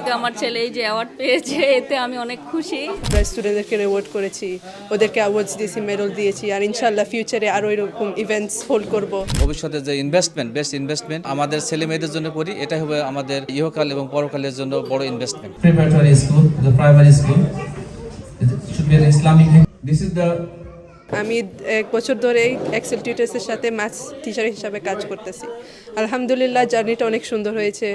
আজকে আমার ছেলে এই যে অ্যাওয়ার্ড পেয়েছে এতে আমি অনেক খুশি স্টুডেন্টদেরকে রিওয়ার্ড করেছি ওদেরকে অ্যাওয়ার্ডস দিয়েছি মেডেল দিয়েছি আর ইনশাল্লাহ ফিউচারে আরও এরকম ইভেন্টস হোল্ড করব ভবিষ্যতে যে ইনভেস্টমেন্ট বেস্ট ইনভেস্টমেন্ট আমাদের ছেলে মেয়েদের জন্য করি এটাই হবে আমাদের ইহকাল এবং পরকালের জন্য বড় investment preparatory school school. It should be an Islamic. This is the আমি এক বছর ধরে এক্সেল টিউটার্সের সাথে ম্যাথস টিচার হিসাবে কাজ করতেছি। আলহামদুলিল্লাহ জার্নিটা অনেক সুন্দর হয়েছে।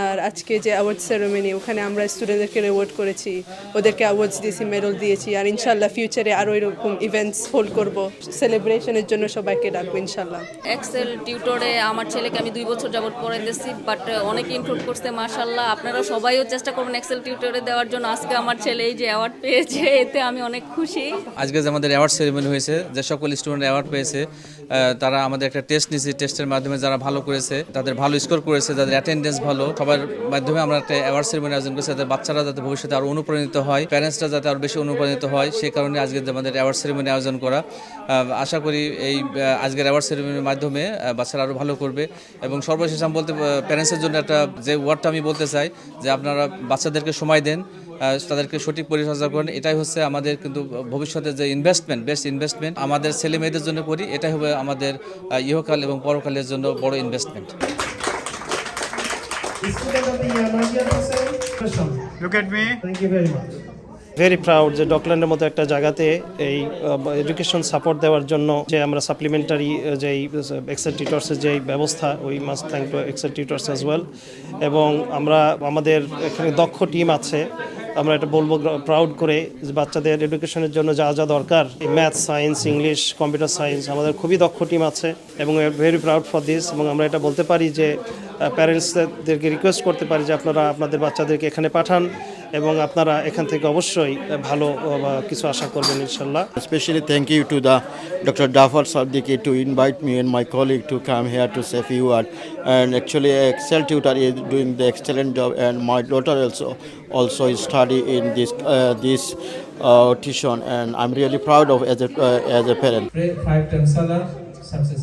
আর আজকে যে অ্যাওয়ার্ড সেরেমনি ওখানে আমরা স্টুডেন্টদেরকে রিওয়ার্ড করেছি। ওদেরকে অ্যাওয়ার্ডস দিয়েছি মেডেল দিয়েছি। আর ইনশাল্লাহ ফিউচারে আরও এরকম ইভেন্টস হোল্ড করব। সেলিব্রেশনের জন্য সবাইকে ডাকবো ইনশাল্লাহ এক্সেল টিউটরে আমার ছেলেকে আমি দুই বছর যাবত পড়াইতেছি বাট অনেক ইমপ্রুভ করছে মাশাল্লাহ আপনারা সবাইও চেষ্টা করবেন এক্সেল টিউটরে দেওয়ার জন্য। আজকে আমার ছেলে এই যে অ্যাওয়ার্ড পেয়েছে এতে আমি অনেক খুশি। আজকে যে আমাদের অ্যাওয়ার্ড সেরেমনি হয়েছে, যে সকল স্টুডেন্ট অ্যাওয়ার্ড পেয়েছে তারা আমাদের একটা টেস্ট নিয়েছি টেস্টের মাধ্যমে যারা ভালো করেছে, তাদের ভালো স্কোর করেছে তাদের অ্যাটেন্ডেন্স ভালো, সবার মাধ্যমে আমরা একটা অ্যাওয়ার্ড সেরেমনি আয়োজন করেছি, যাতে বাচ্চারা যাতে ভবিষ্যতে আরও অনুপ্রাণিত হয় প্যারেন্টসরা যাতে আরও বেশি অনুপ্রাণিত হয় সেই কারণে আজকে আমাদের অ্যাওয়ার্ড সেরেমনি আয়োজন করা। আশা করি এই আজকের অ্যাওয়ার্ড সেরেমনির মাধ্যমে বাচ্চারা আরও ভালো করবে এবং সর্বশেষ আমি বলতে প্যারেন্টসের জন্য একটা যে ওয়ার্ডটা আমি বলতে চাই, যে আপনারা বাচ্চাদেরকে সময় দেন তাদেরকে সঠিক পরিচর্যা করেন এটাই হচ্ছে আমাদের কিন্তু ভবিষ্যতে যে ইনভেস্টমেন্ট বেস্ট ইনভেস্টমেন্ট আমাদের ছেলে মেয়েদের জন্য করি এটাই হবে আমাদের ইহকাল এবং পরকালের জন্য বড় investment. Look at me. Thank you very much. Very proud যে ডকল্যান্ডের মতো একটা জায়গাতে এই এডুকেশন সাপোর্ট দেওয়ার জন্য যে আমরা সাপ্লিমেন্টারি যেই এক্সেল টিউটার্সের যেই ব্যবস্থা ওই মাস thank to excel tutors as well এবং আমরা আমাদের এখানে দক্ষ টিম আছে আমরা এটা বলব প্রাউড করে যে বাচ্চাদের এডুকেশনের জন্য যা যা দরকার। Math science English computer science আমাদের খুবই দক্ষ টিম আছে এবং ভেরি প্রাউড ফর দিস এবং আমরা এটা বলতে পারি যে প্যারেন্টসদেরকে রিকোয়েস্ট করতে পারি যে আপনারা আপনাদের বাচ্চাদেরকে এখানে পাঠান। এবং আপনারা এখান থেকে অবশ্যই ভালো কিছু আশা করবেন ইনশাল্লাহ। Specially thank you to the doctor Dafar Siddiqui to invite me and my colleague to come here to safe you are and actually excel tutor is doing the excellent job and my daughter also also study in this this tuition and I am really proud of as a as a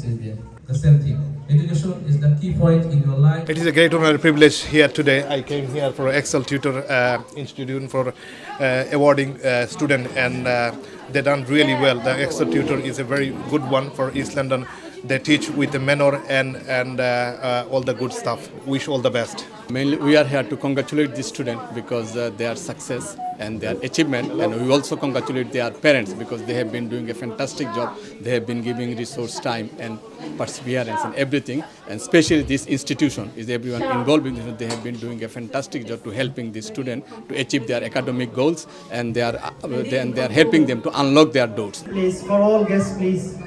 India The same thing. Education is the key point in your life. It is a great honor and privilege here today. I came here for Excel Tutor uh, Institute for uh, awarding uh, student, and uh, they done really well. The Excel Tutor is a very good one for East London. They teach with the manner and and uh, uh, all the good stuff. Wish all the best. Mainly, we are here to congratulate the student because uh, their success and their achievement, and we also congratulate their parents because they have been doing a fantastic job. They have been giving resource, time, and perseverance and everything. And especially this institution is everyone involved in this. They have been doing a fantastic job to helping the student to achieve their academic goals, and they are uh, they, and they are helping them to unlock their doors. Please, for all guests, please